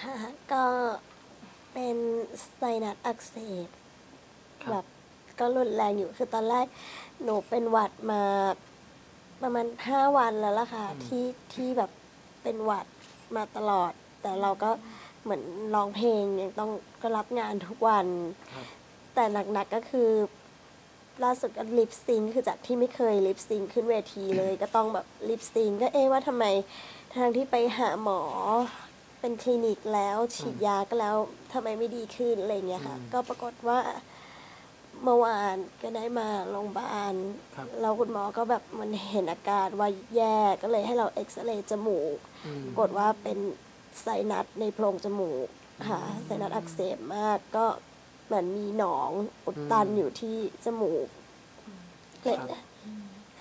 ค่ะก็เป็นไซนัสอักเสบครับ แบบก็รุนแรงอยู่คือตอนแรกหนูเป็นหวัดมาประมาณห้าวันแล้วล่ะค่ะ ที่ที่แบบเป็นหวัดมาตลอด แต่เราก็เหมือนร้องเพลงยังต้องก็รับงานทุกวัน ครับ แต่หนักๆก็คือล่าสุดก็ลิปซิงค์คือจากที่ไม่เคยลิปซิงค์ขึ้นเวทีเลย ก็ต้องแบบลิปซิงค์ก็เอ๊ะว่าทำไมทางที่ไปหาหมอ เป็นคลินิกแล้วฉีดยาก็แล้วทำไมไม่ดีขึ้นอะไรอย่างเงี้ยค่ะอืมก็ปรากฏว่าเมื่อวานก็ได้มาโรงพยาบาลครับแล้วคุณหมอก็แบบมันเห็นอาการว่าแย่ก็เลยให้เราเอ็กซเรย์จมูกอืมปรากฏว่าเป็นไซนัสในโพรงจมูกค่ะไซนัสอักเสบมากก็เหมือนมีหนองอุดตันอยู่ที่จมูกเล็ก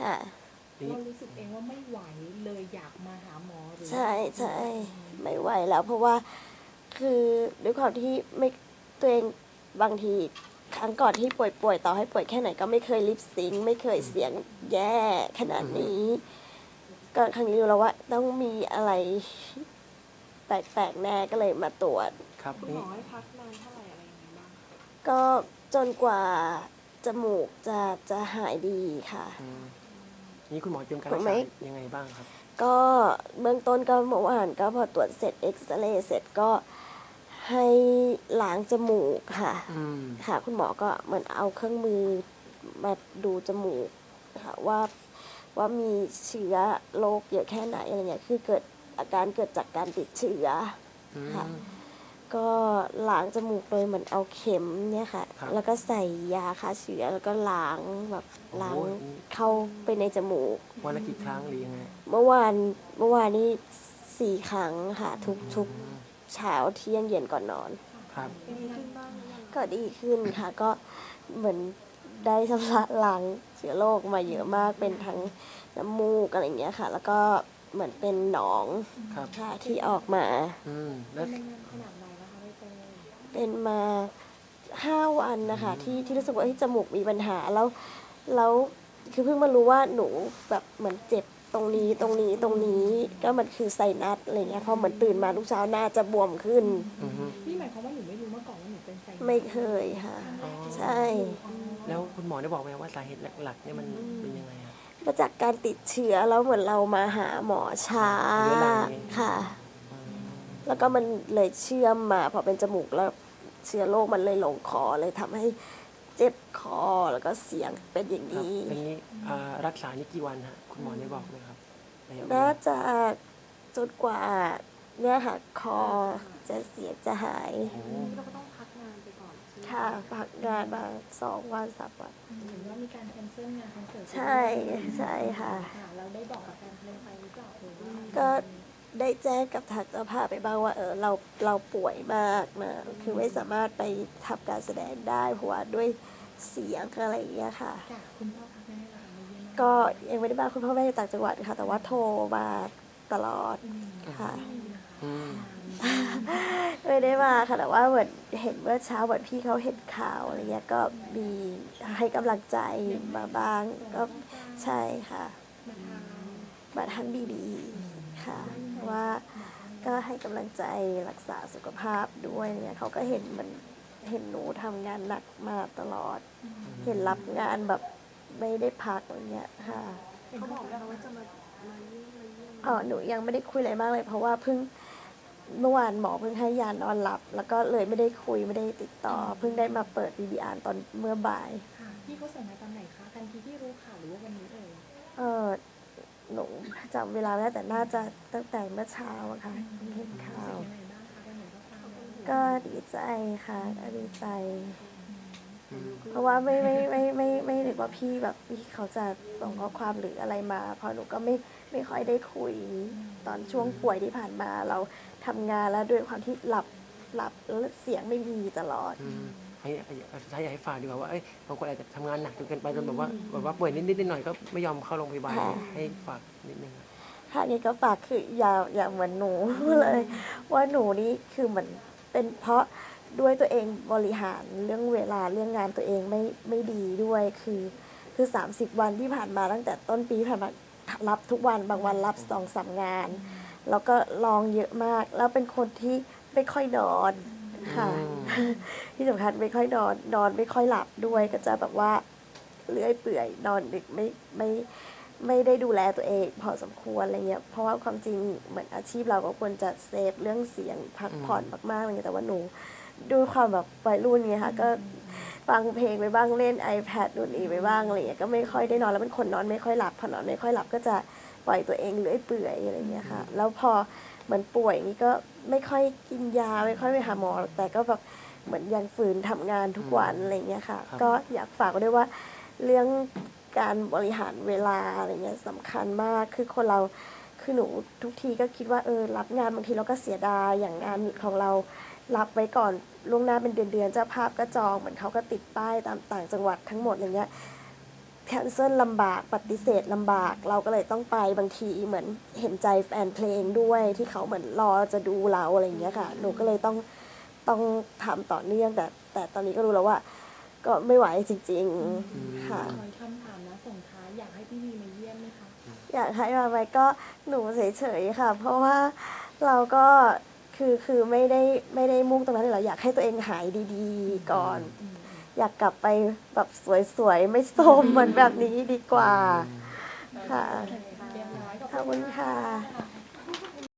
ค่ะนี่เรารู้สึกเองว่าไม่ไหวเลยอยากมาหาหมอหรือใช่ใช่ ไม่ไหวแล้ว เพราะว่าคือด้วยความที่ไม่ตัวเองบางทีครั้งก่อนที่ป่วยป่วยๆต่อให้ป่วยแค่ไหนก็ไม่เคยลิปซิงค์ไม่เคยเสียงแย่ขนาดนี้ก็ครั้งนี้รู้แล้วว่าต้องมีอะไรแปลกๆแน่ก็เลยมาตรวจครับคุณหมนี่อให้พักนานเท่าไหร่อะไรยังไงบ้างคะก็จนกว่าจมูกจะจะหายดีค่ะอืม นี่คุณหมอเตรียมการถูรักกไหมษายังไงบ้างครับ ก็เบื้องต้นก็เมื่อวานก็พอตรวจเสร็จเอ็กซเรย์เสร็จก็ให้ล้างจมูกค่ะอืมค่ะ คุณหมอก็เหมือนเอาเครื่องมือมาดูจมูกค่ะว่าว่ามีเชื้อโรคเยอะแค่ไหนอะไรเงี้ยคือเกิดอาการเกิดจากการติดเชื้ออืมค่ะ ก็ล้างจมูกโดยเหมือนเอาเข็มเนี่ยค่ะ ครับ แล้วก็ใส่ยาฆ่าเชื้อแล้วก็ล้างแบบล้างโอ้ยเข้าไปในจมูก วันละกี่ครั้งหรือยังไงเมื่อวานเมื่อวานนี้สี่ครั้งค่ะ ทุกทุกเช้าเที่ยงเย็นก่อนนอน ครับเป็นดีขึ้นบ้างหรือยังก็ดีขึ้นค่ะ ก็เหมือนได้ชำระล้างเชื้อโรคมาเยอะมากเป็นทั้งน้ำมูกอะไรอย่างเงี้ยค่ะ แล้วก็เหมือนเป็นหนองครับ ค่ะที่ออกมา อืมแล้วเป็นนานขนาดไหน เป็นมาห้าวันนะคะที่ที่รู้สึกว่าเฮ้ยจมูกมีปัญหาแล้วแล้วคือเพิ่งมารู้ว่าหนูแบบเหมือนเจ็บตรงนี้ตรงนี้ตรงนี้ก็มันคือไซนัสอะไรเงี้ยพอเหมือนตื่นมาทุกเช้าหน้าจะบวมขึ้นอือฮึนี่หมายความว่าหนูไม่รู้มาก่อนว่าหนูเป็นไซนัสไม่เคยค่ะอ๋อใช่ แล้วคุณหมอได้บอกไหมว่าสาเหตุหลักๆเนี่ยมันเป็นยังไงครับมาจากการติดเชื้อแล้วเหมือนเรามาหาหมอช้าเรื้อรังเองค่ะอืมแล้วก็มันเลยเชื่อมมาพอเป็นจมูกแล้ว เชื้อโรคมันเลยลงคอเลยทำให้เจ็บคอแล้วก็เสียงเป็นอย่างครับนี้ อย่างนี้อ่ารักษานี่กี่วันฮะคุณหมอได้บอกไหมครับระยะเวลาน่าจะจนกว่าเนี่ยค่ะคอจะเสียงจะหาย โอ้โหเราก็ต้องพักงานไปก่อนใช่ไหมค่ะพักงานมาสองวันสามวัน เห็นว่ามีการแคนเซิลงานคอนเสิร์ตใช่ใช่ค่ะ ค่ะ เราได้บอกกับแฟนเพลงไปหรือเปล่าเอ่ยว่าก็ ได้แจ้งกับทางเจ้าภาพไปบ้างว่าเออเราเราป่วยมากนะคือไม่สามารถไปทำการแสดงได้เพราะว่าด้วยเสียงอะไรอย่างเงี้ยค่ะค่ะคุณพ่อคุณแม่ล่ะคะมาเยี่ยมไหมก็ยังไม่ได้มาคุณพ่อแม่อยู่ต่างจังหวัดค่ะ แต่ว่าโทรมาตลอดอืมค่ะอืมไม่ได้มาค่ะแต่ว่าเหมือนเห็นเมื่อเช้าเหมือนพี่เขาเห็นข่าวอะไรเงี้ยก็มีให้กำลังใจมาบ้างก็ใช่ค่ะ มาทานมาทางดีๆ ค่ะว่าก็ให้กำลังใจรักษาสุขภาพด้วยเนี่ยเขาก็เห็นมันเห็นหนูทำงานหนักมาตลอด เห็นรับงานแบบไม่ได้พักอะไรเงี้ยค่ะเขาบอกแล้วว่าจะมามาเยี่ยมมาเยี่ยมอ๋อหนูยังไม่ได้คุยอะไรมากเลย เพราะว่าเพิ่งเมื่อวานหมอเพิ่งให้ยานอนหลับ แล้วก็เลยไม่ได้คุยไม่ได้ติดต่อ เพิ่งได้มาเปิดวีดีอาร์ตอนเมื่อบ่าย ค่ะพี่เขาส่งมาตอนไหนคะทันทีที่รู้ข่าวหรือว่าวันนี้เอ่ยเออ หนูจำเวลาไม่ได้แต่น่าจะตั้งแต่เมื่อเช้าอะค่ะเพิ่งเห็นข่าวยังไงบ้างคะวันนี้ก็ฟังก็ดีใจค่ะก็ดีใจอืมเพราะว่าไม่ไม่ไม่ไม่ไม่ไม่นึกว่าพี่แบบพี่เขาจะส่งข้อความหรืออะไรมา เพราะหนูก็ไม่ไม่ค่อยได้คุยตอนช่วงป่วยที่ผ่านมาเราทำงานแล้วด้วยความที่หลับหลับแล้วเสียงไม่มีตลอดอืม ให้ให้ให้อยากให้ฝากดีกว่าว่าเอ้ยบางคนอาจจะทำงานหนักจนเกินไปจนแบบว่าแบบว่าป่วยนิดๆหน่อยๆก็ไม่ยอมเข้าโรงพยาบาลค่ะให้ฝากนิดนึงครับ ค่ะนี่ก็ฝากคืออย่าอย่าเหมือนหนูเลย ว่าหนูนี่คือเหมือนเป็นเพราะด้วยตัวเองบริหารเรื่องเวลาเรื่องงานตัวเองไม่ไม่ดีด้วยคือ คือ30 วันที่ผ่านมาตั้งแต่ต้นปีผ่านมารับทุกวันบางวันรับสองสามงาน แล้วก็ลองเยอะมาก แล้วเป็นคนที่ไม่ค่อยนอน ค่ะอืมที่สำคัญไม่ค่อยนอนนอนไม่ค่อยหลับด้วยก็จะแบบว่าเลื่อยเปื่อยนอนดึกไม่ไม่ไม่ได้ดูแลตัวเอง พอสมควรอะไรเงี้ยเพราะว่าความจริงเหมือนอาชีพเราก็ควรจะเซฟเรื่องเสียงพักผ่อนมากๆอะไรเงี้ยแต่ว่าหนูด้วยความแบบวัยรุ่นไงค่ะก็ฟังเพลงไปบ้างเล่น iPad นู่นนี่ไปบ้างอะไรเงี้ยก็ไม่ค่อยได้นอนแล้วเป็นคนนอนไม่ค่อยหลับพอนอนไม่ค่อยหลับก็จะปล่อยตัวเองเลื่อยเปื่อยอะไรเงี้ยค่ะ แล้วพอ เหมือนป่วยนี่ก็ไม่ค่อยกินยาไม่ค่อยไปหาหมอ แต่ก็แบบเหมือนยังฝืนทำงานทุกวันอะไรเงี้ยค่ะครับก็อยากฝากไว้ด้วยว่าเรื่องการบริหารเวลาอะไรเงี้ยสำคัญมากคือคนเราคือหนูทุกทีก็คิดว่าเออรับงานบางทีเราก็เสียดายอย่างงานของเรารับไว้ก่อนล่วงหน้าเป็นเดือนๆเจ้าภาพก็จองเหมือนเขาก็ติดป้ายตามต่างจังหวัดทั้งหมดอะไรเงี้ยแค นเซิลลำบากปฏิเสธลำบาก เราก็เลยต้องไปบางทีเหมือนเห็นใจแฟนเพลงด้วยที่เขาเหมือนรอจะดูเราอะไรอย่างเงี้ยค่ะ หนูก็เลยต้องต้องทำต่อเนื่องแต่ แต่ตอนนี้ก็รู้แล้วว่า ก็ไม่ไหวจริง ๆ ค่ะ ขออีกคำถามนะส่งท้ายอยากให้พี่วีมาเยี่ยมไหมคะ อยากให้มาไหมก็หนูเฉยๆค่ะ เพราะว่าเราก็คือคือไม่ได้ไม่ได้มุ่งตรงนั้นเราอยากให้ตัวเองหายดี ๆ ก่อน อ ยากกลับไปแบบสวยๆ ไม่โทรมเหมือนแบบนี้ดีกว่า ค่ะเรียบร้อยขอบคุณค่ะค่ะ